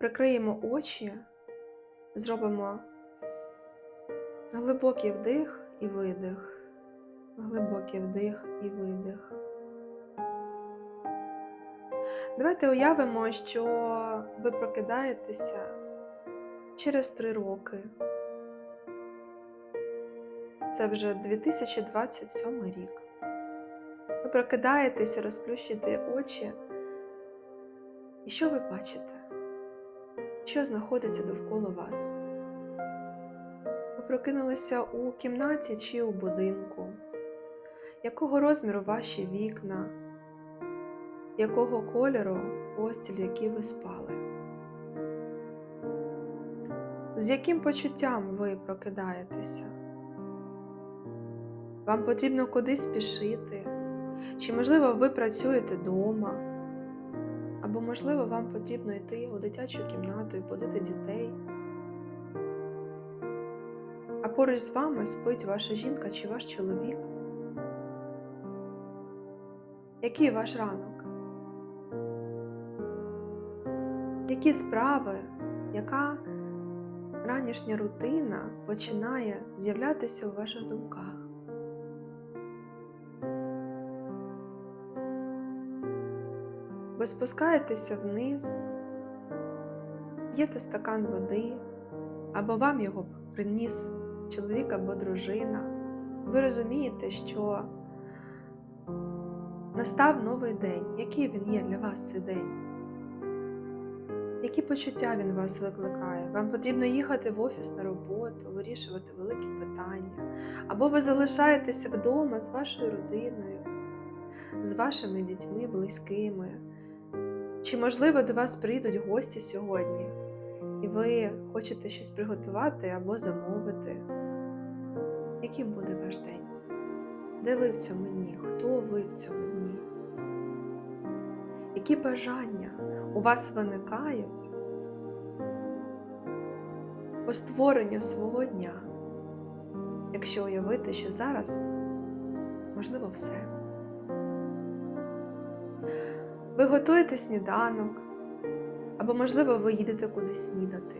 Прикриємо очі, зробимо глибокий вдих і видих, глибокий вдих і видих. Давайте уявимо, що ви прокидаєтеся через три роки. Це вже 2027 рік. Ви прокидаєтеся, розплющите очі. І що ви бачите? Що знаходиться довкола вас? Ви прокинулися у кімнаті чи у будинку? Якого розміру ваші вікна? Якого кольору постіль, в якій ви спали? З яким почуттям ви прокидаєтеся? Вам потрібно кудись спішити? Чи, можливо, ви працюєте вдома? Або, можливо, вам потрібно йти у дитячу кімнату і будити дітей? А поруч з вами спить ваша жінка чи ваш чоловік? Який ваш ранок? Які справи, яка ранішня рутина починає з'являтися у ваших думках? Ви спускаєтеся вниз, п'єте стакан води, або вам його приніс чоловік або дружина. Ви розумієте, що настав новий день. Який він є для вас цей день? Які почуття він вас викликає? Вам потрібно їхати в офіс на роботу, вирішувати великі питання, або ви залишаєтеся вдома з вашою родиною, з вашими дітьми, близькими. Чи, можливо, до вас прийдуть гості сьогодні, і ви хочете щось приготувати або замовити? Яким буде ваш день? Де ви в цьому дні? Хто ви в цьому дні? Які бажання у вас виникають по створенню свого дня, якщо уявити, що зараз можливо все? Ви готуєте сніданок, або, можливо, ви їдете кудись снідати,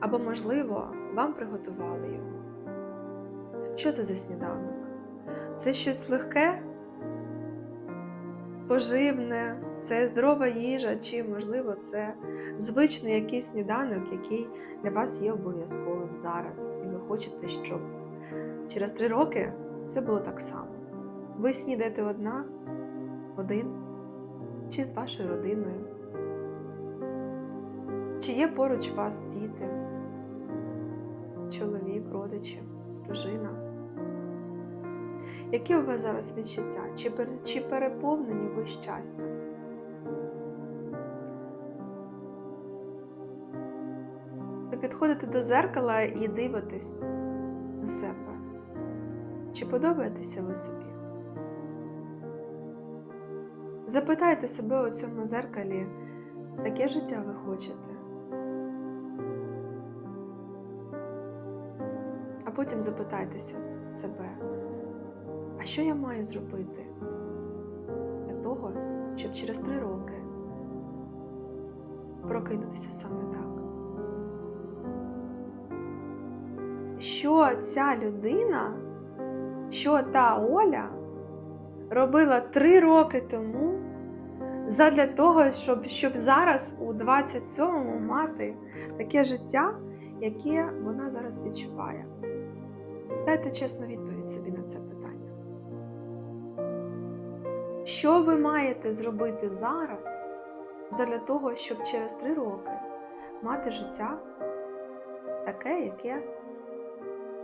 або, можливо, вам приготували його. Що це за сніданок? Це щось легке, поживне, це здорова їжа, чи, можливо, це звичний якийсь сніданок, який для вас є обов'язковим зараз. І ви хочете, щоб через три роки все було так само. Ви снідаєте одна, один чи з вашою родиною? Чи є поруч вас діти, чоловік, родичі, дружина? Які у вас зараз відчуття? Чи, чи переповнені ви щастям? Ви підходите до зеркала і дивитесь на себе. Чи подобаєтеся ви собі? Запитайте себе у цьому зеркалі, таке життя ви хочете. А потім запитайтеся себе, а що я маю зробити для того, щоб через три роки прокинутися саме так? Що ця людина, що та Оля робила три роки тому задля того, щоб, щоб зараз у 27-му мати таке життя, яке вона зараз відчуває. Дайте чесну відповідь собі на це питання. Що ви маєте зробити зараз задля того, щоб через три роки мати життя таке, яке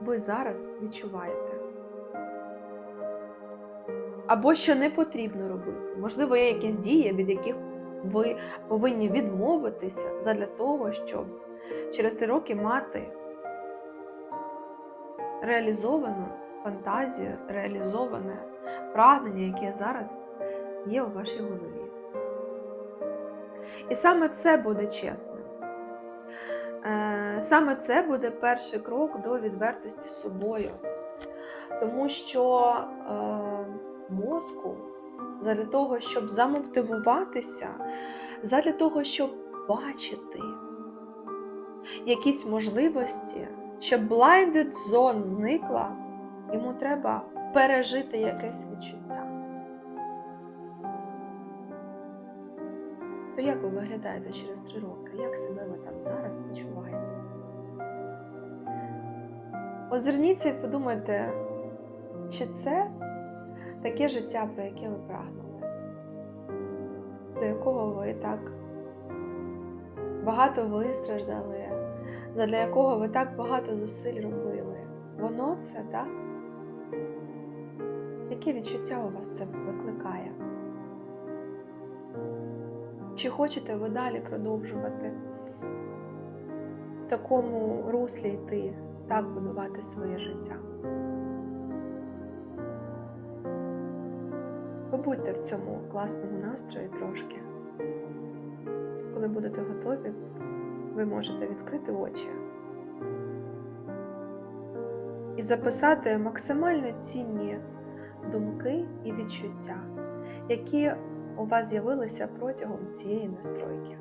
ви зараз відчуваєте? Або що не потрібно робити. Можливо, є якісь дії, від яких ви повинні відмовитися задля того, щоб через три роки мати реалізовану фантазію, реалізоване прагнення, яке зараз є у вашій голові. І саме це буде чесним. Е, Саме це буде перший крок до відвертості з собою. Тому що е, мозку, задля того, щоб замотивуватися, задля того, щоб побачити якісь можливості, щоб blinded zone зникла, йому треба пережити якесь відчуття. То як ви виглядаєте через три роки? Як себе ви там зараз почуваєте? Озирніться і подумайте, чи це таке життя, про яке ви прагнули, до якого ви так багато вистраждали, задля якого ви так багато зусиль робили. Воно це так? Яке відчуття у вас це викликає? Чи хочете ви далі продовжувати в такому руслі йти, так будувати своє життя? Побудьте в цьому класному настрої трошки. Коли будете готові, ви можете відкрити очі і записати максимально цінні думки і відчуття, які у вас з'явилися протягом цієї настройки,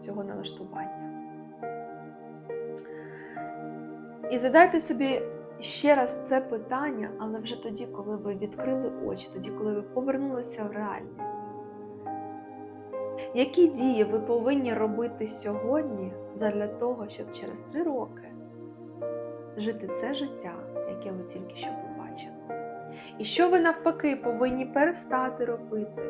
цього налаштування. І задайте собі ще раз це питання, але вже тоді, коли ви відкрили очі, тоді, коли ви повернулися в реальність. Які дії ви повинні робити сьогодні задля того, щоб через три роки жити це життя, яке ви тільки що побачили? І що ви навпаки повинні перестати робити?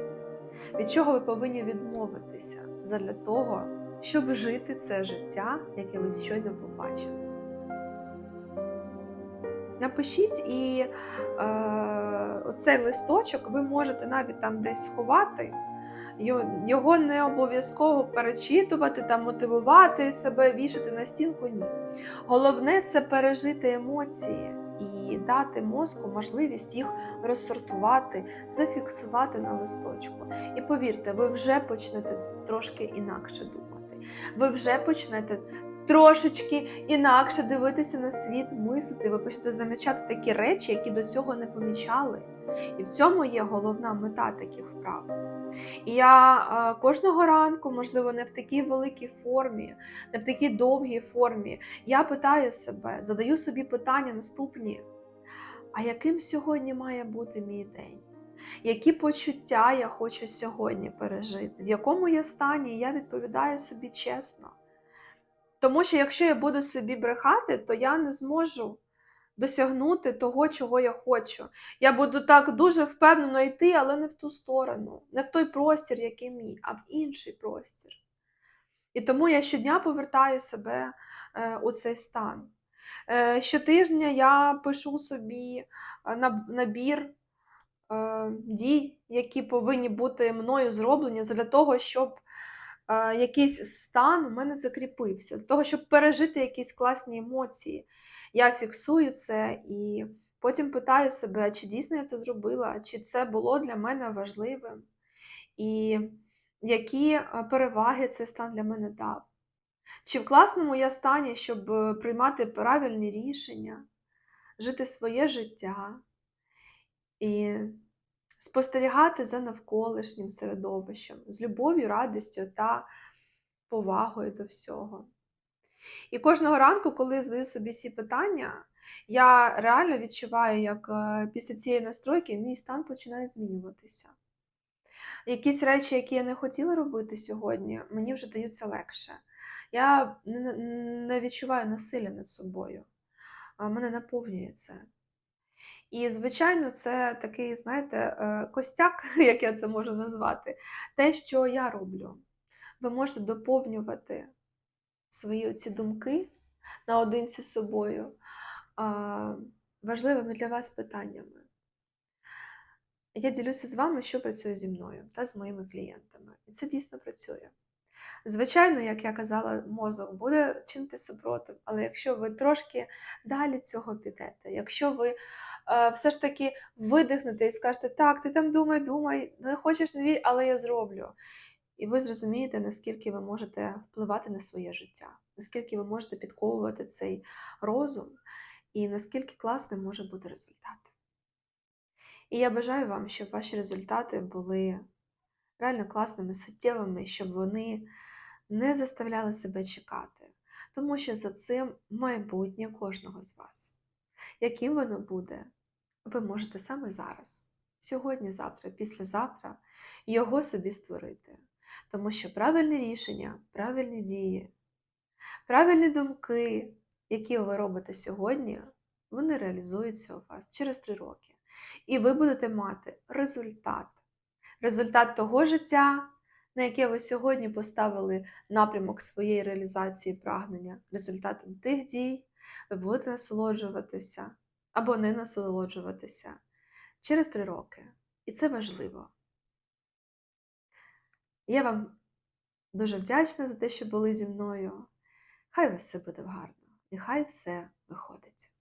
Від чого ви повинні відмовитися задля того, щоб жити це життя, яке ви щойно побачили? Напишіть і е, оцей листочок ви можете навіть там десь сховати. Його не обов'язково перечитувати, там, мотивувати себе, вішати на стінку. Ні. Головне це пережити емоції і дати мозку можливість їх розсортувати, зафіксувати на листочку. І повірте, ви вже почнете трошки інакше думати. Ви вже почнете трошечки інакше дивитися на світ, мислити. Ви почнете замічати такі речі, які до цього не помічали. І в цьому є головна мета таких вправ. І я е, кожного ранку, можливо, не в такій великій формі, не в такій довгій формі, я питаю себе, задаю собі питання наступні: а яким сьогодні має бути мій день? Які почуття я хочу сьогодні пережити? В якому я стані? Я відповідаю собі чесно. Тому що якщо я буду собі брехати, то я не зможу досягнути того, чого я хочу. Я буду так дуже впевнено йти, але не в ту сторону, не в той простір, який мій, а в інший простір. І тому я щодня повертаю себе е, у цей стан. Е, щотижня я пишу собі е, набір дій, які повинні бути мною зроблені для того, щоб якийсь стан у мене закріпився, для того, щоб пережити якісь класні емоції. Я фіксую це і потім питаю себе, чи дійсно я це зробила, чи це було для мене важливим, і які переваги цей стан для мене дав. Чи в класному я стані, щоб е, приймати правильні рішення, жити своє життя і спостерігати за навколишнім середовищем з любов'ю, радістю та повагою до всього. І кожного ранку, коли я задаю собі ці питання, я реально відчуваю, як е, після цієї настройки мій стан починає змінюватися. Якісь речі, які я не хотіла робити сьогодні, мені вже даються легше. Я не, відчуваю насилля над собою, мене наповнює це. І, звичайно, це такий, знаєте, е, костяк, як я це можу назвати, те, що я роблю. Ви можете доповнювати свої ці думки наодинці з собою важливими для вас питаннями. Я ділюся з вами, що працює зі мною та з моїми клієнтами. І це дійсно працює. Звичайно, як я казала, мозок буде чинити супротив, але якщо ви трошки далі цього підете, якщо ви е, все ж таки видихнете і скажете, так, ти там думай, думай, не хочеш не вір, але я зроблю. І ви зрозумієте, наскільки ви можете впливати на своє життя, наскільки ви можете підковувати цей розум, і наскільки класним може бути результат. І я бажаю вам, щоб ваші результати були реально класними, суттєвими, щоб вони не заставляли себе чекати, тому що за цим майбутнє кожного з вас. Яким воно буде, ви можете саме зараз, сьогодні, завтра, післязавтра його собі створити. Тому що правильне рішення, правильні дії, правильні думки, які ви робите сьогодні, вони реалізуються у вас через три роки. І ви будете мати результат. Результат того життя, на яке ви сьогодні поставили напрямок своєї реалізації прагнення, результатом тих дій ви будете насолоджуватися або не насолоджуватися через три роки. І це важливо. Я вам дуже вдячна за те, що були зі мною. Хай у все буде гарно, нехай все виходить.